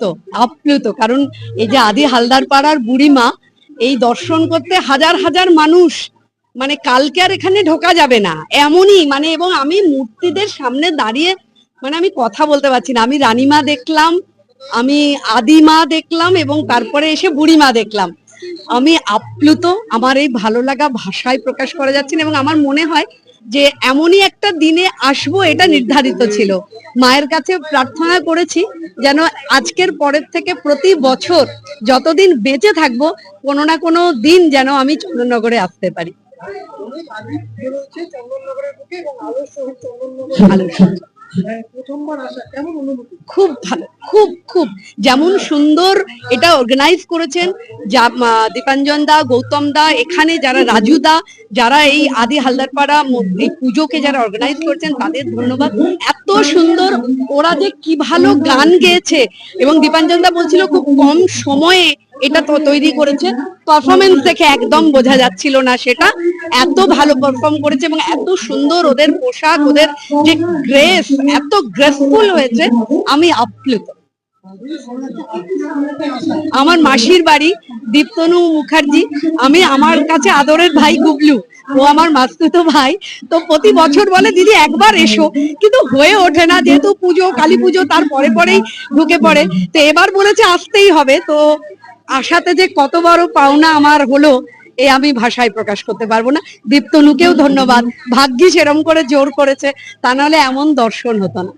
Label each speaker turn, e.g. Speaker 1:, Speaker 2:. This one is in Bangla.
Speaker 1: আপ্লুত আপ্লুত। কারণ এই যে আদি হালদার পাড়ার বুড়িমা, এই দর্শন করতে হাজার হাজার মানুষ মানে কালকে আর এখানে ঢোকা যাবে না। এমনই মানে এবং আমি মূর্তিদের সামনে দাঁড়িয়ে মানে আমি কথা বলতে পারছি না। আমি রানীমা দেখলাম, আমি আদিমা দেখলাম এবং তারপরে এসে বুড়িমা দেখলাম। আমি আপ্লুত, আমার এই ভালো লাগা ভাষায় প্রকাশ করা যাচ্ছে এবং আমার মনে হয় যে এমনই একটা দিনে আসব এটা নির্ধারিত ছিল। মায়ের কাছে প্রার্থনা করেছি যেন আজকের পরের থেকে প্রতি বছর যতদিন বেঁচে থাকব, কোনো না কোনো দিন যেন আমি চন্দননগরে আসতে পারি।
Speaker 2: অনুভূতি?
Speaker 1: খুব ভালো, খুব খুব। যেমন সুন্দর এটা অর্গানাইজ করেছেন দীপাঞ্জন দা, গৌতম দা, এখানে যারা রাজু দা, যারা এই আদি হালদারপাড়া এই পুজোকে যারা অর্গানাইজ করেছেন, তাদের ধন্যবাদ। এত সুন্দর ওরা যে কি ভালো গান গেয়েছে। এবং দীপাঞ্জন দা বলছিল খুব কম সময়ে এটা তো তৈরি করেছে। পারফরমেন্স দেখে একদম বোঝা যাচ্ছিল না সেটা। এত ভালো পারফর্ম করেছে এবং এত সুন্দর ওদের পোশাক, ওদের যে গ্রেস এত গ্রেসফুল হয়েছে। আমি আপ্লুত। আমার মাসির বাড়ি দীপ্তনু মুখার্জি। আমি আমার কাছে আদরের ভাই গুবলু ও আমার মাস্তুতো ভাই। তো প্রতি বছর বলে, দিদি, একবার এসো। কিন্তু হয়ে ওঠে না, যেহেতু পুজো, কালী পুজো, তার পরে পরেই ঢুকে পড়ে। তো এবার বলেছে, আসতেই হবে। তো আশাতে যে কত বড় পাওনা আমার হলো, এ আমি ভাষায় প্রকাশ করতে পারব না। দীপ্তনুকেও ধন্যবাদ। ভাগ্যিস এরম করে জোর করেছে, তা নাহলে এমন দর্শন হতো না।